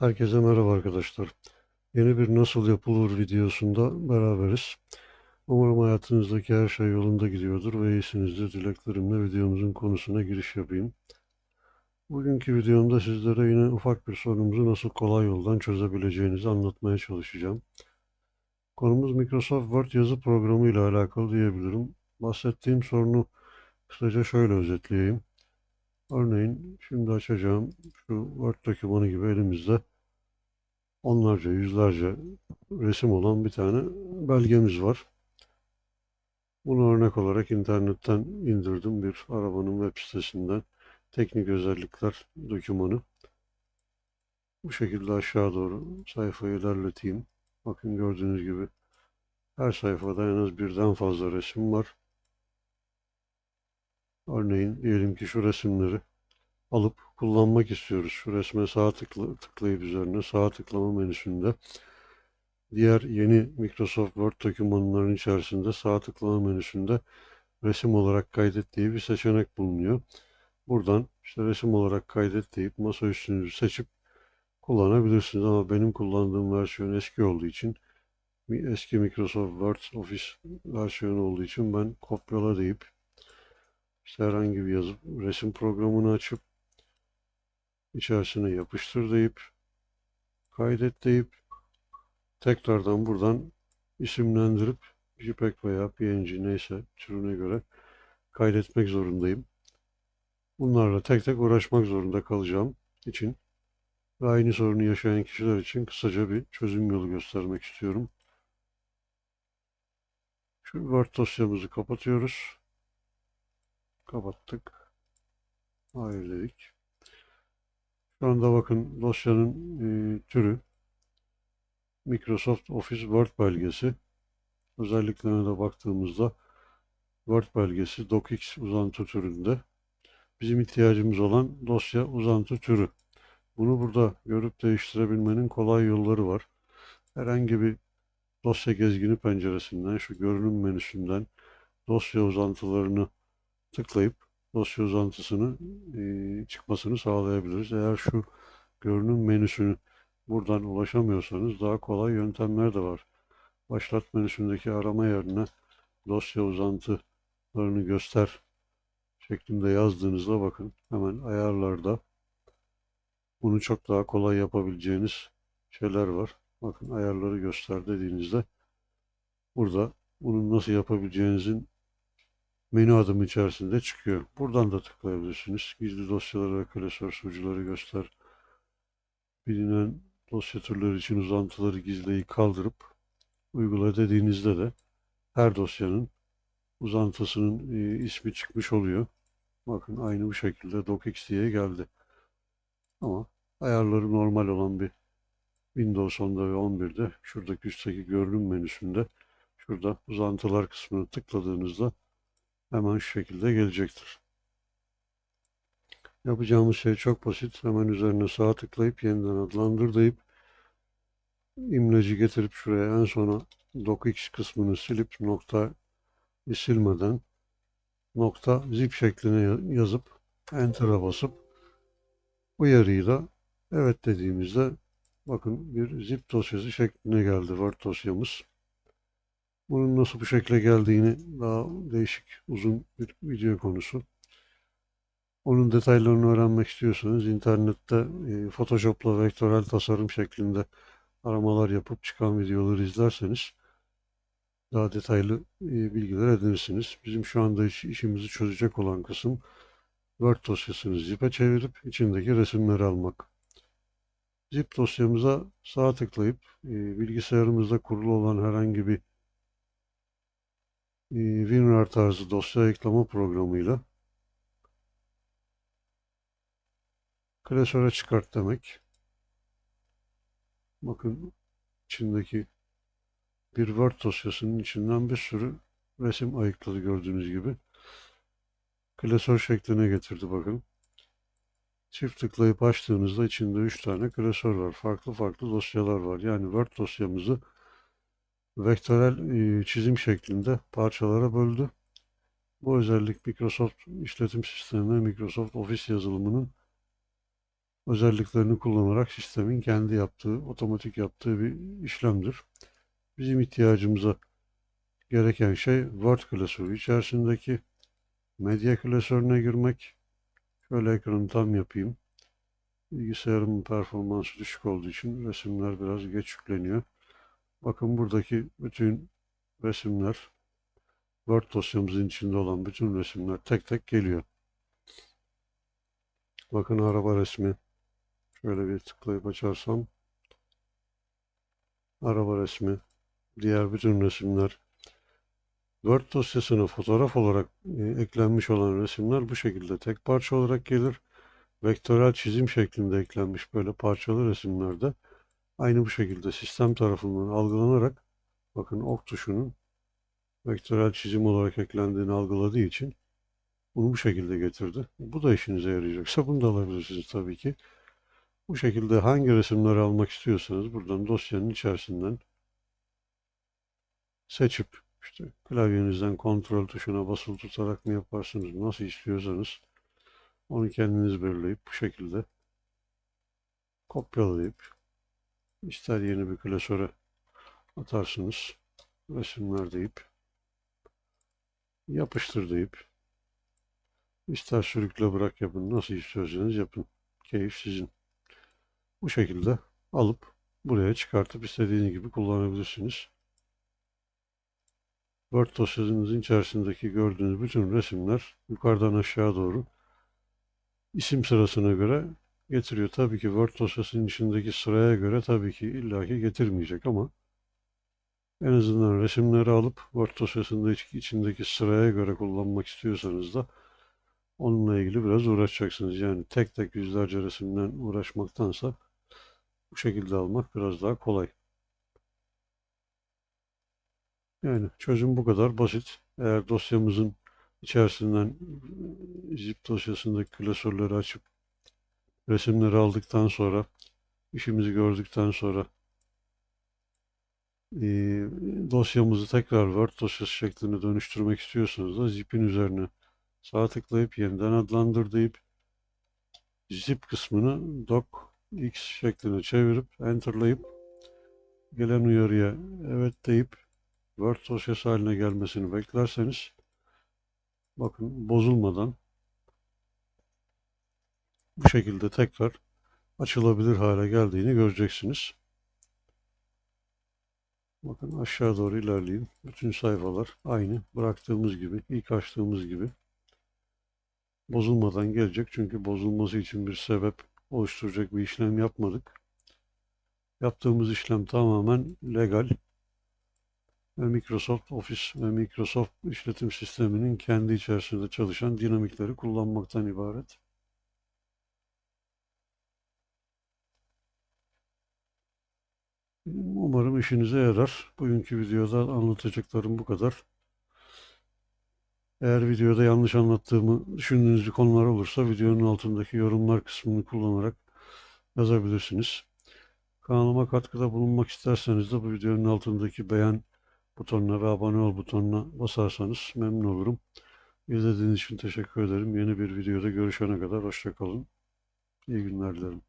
Herkese merhaba arkadaşlar. Yeni bir nasıl yapılır videosunda beraberiz. Umarım hayatınızdaki her şey yolunda gidiyordur ve iyisinizdir. Dileklerimle videomuzun konusuna giriş yapayım. Bugünkü videomda sizlere yine ufak bir sorunumuzu nasıl kolay yoldan çözebileceğinizi anlatmaya çalışacağım. Konumuz Microsoft Word yazı programı ile alakalı diyebilirim. Bahsettiğim sorunu kısaca şöyle özetleyeyim. Örneğin şimdi açacağım şu Word dokümanı gibi elimizde onlarca, yüzlerce resim olan bir tane belgemiz var. Bunu örnek olarak internetten indirdim bir arabanın web sitesinden. Teknik özellikler dokümanı. Bu şekilde aşağı doğru sayfayı ilerleteyim. Bakın gördüğünüz gibi her sayfada en az birden fazla resim var. Örneğin diyelim ki şu resimleri alıp kullanmak istiyoruz. Şu resme sağ tıkla, tıklayıp üzerine sağ tıklama menüsünde diğer yeni Microsoft Word dokümanların içerisinde sağ tıklama menüsünde resim olarak kaydet diye bir seçenek bulunuyor. Buradan işte resim olarak kaydet deyip masa üstünüzü seçip kullanabilirsiniz ama benim kullandığım versiyon eski olduğu için eski Microsoft Word Office versiyonu olduğu için ben kopyala deyip işte herhangi bir yazıp resim programını açıp içerisine yapıştır deyip kaydet deyip tekrardan buradan isimlendirip JPEG veya PNG neyse türüne göre kaydetmek zorundayım. Bunlarla tek tek uğraşmak zorunda kalacağım için ve aynı sorunu yaşayan kişiler için kısaca bir çözüm yolu göstermek istiyorum. Şu Word dosyamızı kapatıyoruz. Kapattık. Hayır dedik. Şu anda bakın dosyanın e, türü Microsoft Office Word belgesi. Özelliklerine de baktığımızda Word belgesi docx uzantı türünde. Bizim ihtiyacımız olan dosya uzantı türü. Bunu burada görüp değiştirebilmenin kolay yolları var. Herhangi bir dosya gezgini penceresinden, şu görünüm menüsünden dosya uzantılarını tıklayıp dosya uzantısını e, çıkmasını sağlayabiliriz. Eğer şu görünüm menüsünü buradan ulaşamıyorsanız daha kolay yöntemler de var. Başlat menüsündeki arama yerine dosya uzantılarını göster şeklinde yazdığınızda bakın hemen ayarlarda bunu çok daha kolay yapabileceğiniz şeyler var. Bakın ayarları göster dediğinizde burada bunun nasıl yapabileceğinizin menü adım içerisinde çıkıyor. Buradan da tıklayabilirsiniz. Gizli dosyaları ve klasör sunucuları göster. Bilinen dosya türleri için uzantıları gizleyi kaldırıp uygula dediğinizde de her dosyanın uzantısının e, ismi çıkmış oluyor. Bakın aynı bu şekilde docx diye geldi. Ama ayarları normal olan bir Windows 10'da ve 11'de şuradaki üstteki görünüm menüsünde şurada uzantılar kısmını tıkladığınızda hemen şu şekilde gelecektir. Yapacağımız şey çok basit. Hemen üzerine sağ tıklayıp yeniden adlandır deyip imleci getirip şuraya en sona docx kısmını silip nokta silmeden nokta zip şekline yazıp enter'a basıp uyarıyı da evet dediğimizde bakın bir zip dosyası şekline geldi Word dosyamız. Bunun nasıl bu şekle geldiğini daha değişik uzun bir video konusu. Onun detaylarını öğrenmek istiyorsanız internette e, Photoshop'la vektörel tasarım şeklinde aramalar yapıp çıkan videoları izlerseniz daha detaylı e, bilgiler edinirsiniz. Bizim şu anda iş, işimizi çözecek olan kısım Word dosyasını zip'e çevirip içindeki resimleri almak. Zip dosyamıza sağ tıklayıp e, bilgisayarımızda kurulu olan herhangi bir WinRAR tarzı dosya ekleme programıyla klasöre çıkart demek. Bakın içindeki bir Word dosyasının içinden bir sürü resim ayıkladı gördüğünüz gibi. Klasör şekline getirdi bakın. Çift tıklayıp açtığınızda içinde 3 tane klasör var. Farklı farklı dosyalar var. Yani Word dosyamızı vektörel çizim şeklinde parçalara böldü. Bu özellik Microsoft işletim sistemi Microsoft Office yazılımının özelliklerini kullanarak sistemin kendi yaptığı, otomatik yaptığı bir işlemdir. Bizim ihtiyacımıza gereken şey Word klasörü içerisindeki medya klasörüne girmek. Şöyle ekranı tam yapayım. Bilgisayarımın performansı düşük olduğu için resimler biraz geç yükleniyor. Bakın buradaki bütün resimler Word dosyamızın içinde olan bütün resimler tek tek geliyor. Bakın araba resmi. Şöyle bir tıklayıp açarsam araba resmi, diğer bütün resimler Word dosyasına fotoğraf olarak e, eklenmiş olan resimler bu şekilde tek parça olarak gelir. Vektörel çizim şeklinde eklenmiş böyle parçalı resimlerde aynı bu şekilde sistem tarafından algılanarak bakın ok tuşunun vektörel çizim olarak eklendiğini algıladığı için bunu bu şekilde getirdi. Bu da işinize yarayacaksa bunu da alabilirsiniz tabii ki. Bu şekilde hangi resimleri almak istiyorsanız buradan dosyanın içerisinden seçip işte klavyenizden kontrol tuşuna basılı tutarak mı yaparsınız, nasıl istiyorsanız onu kendiniz belirleyip bu şekilde kopyalayıp ister yeni bir klasöre atarsınız resimler deyip yapıştır deyip ister sürükle bırak yapın nasıl istiyorsanız yapın keyif sizin bu şekilde alıp buraya çıkartıp istediğiniz gibi kullanabilirsiniz. Word dosyasınızın içerisindeki gördüğünüz bütün resimler yukarıdan aşağı doğru isim sırasına göre getiriyor. Tabii ki Word dosyasının içindeki sıraya göre tabii ki illaki getirmeyecek ama en azından resimleri alıp Word dosyasında içindeki sıraya göre kullanmak istiyorsanız da onunla ilgili biraz uğraşacaksınız. Yani tek tek yüzlerce resimden uğraşmaktansa bu şekilde almak biraz daha kolay. Yani çözüm bu kadar basit. Eğer dosyamızın içerisinden zip dosyasındaki klasörleri açıp resimleri aldıktan sonra işimizi gördükten sonra e, dosyamızı tekrar Word dosyası şekline dönüştürmek istiyorsanız da zip'in üzerine sağ tıklayıp yeniden adlandır deyip zip kısmını doc x şekline çevirip enterlayıp gelen uyarıya evet deyip Word dosyası haline gelmesini beklerseniz bakın bozulmadan bu şekilde tekrar açılabilir hale geldiğini göreceksiniz. Bakın aşağı doğru ilerleyin. Bütün sayfalar aynı. Bıraktığımız gibi, ilk açtığımız gibi bozulmadan gelecek. Çünkü bozulması için bir sebep oluşturacak bir işlem yapmadık. Yaptığımız işlem tamamen legal ve Microsoft Office ve Microsoft işletim sisteminin kendi içerisinde çalışan dinamikleri kullanmaktan ibaret. Umarım işinize yarar. Bugünkü videoda anlatacaklarım bu kadar. Eğer videoda yanlış anlattığımı düşündüğünüz bir konular olursa videonun altındaki yorumlar kısmını kullanarak yazabilirsiniz. Kanalıma katkıda bulunmak isterseniz de bu videonun altındaki beğen butonuna ve abone ol butonuna basarsanız memnun olurum. İzlediğiniz için teşekkür ederim. Yeni bir videoda görüşene kadar hoşçakalın. İyi günler dilerim.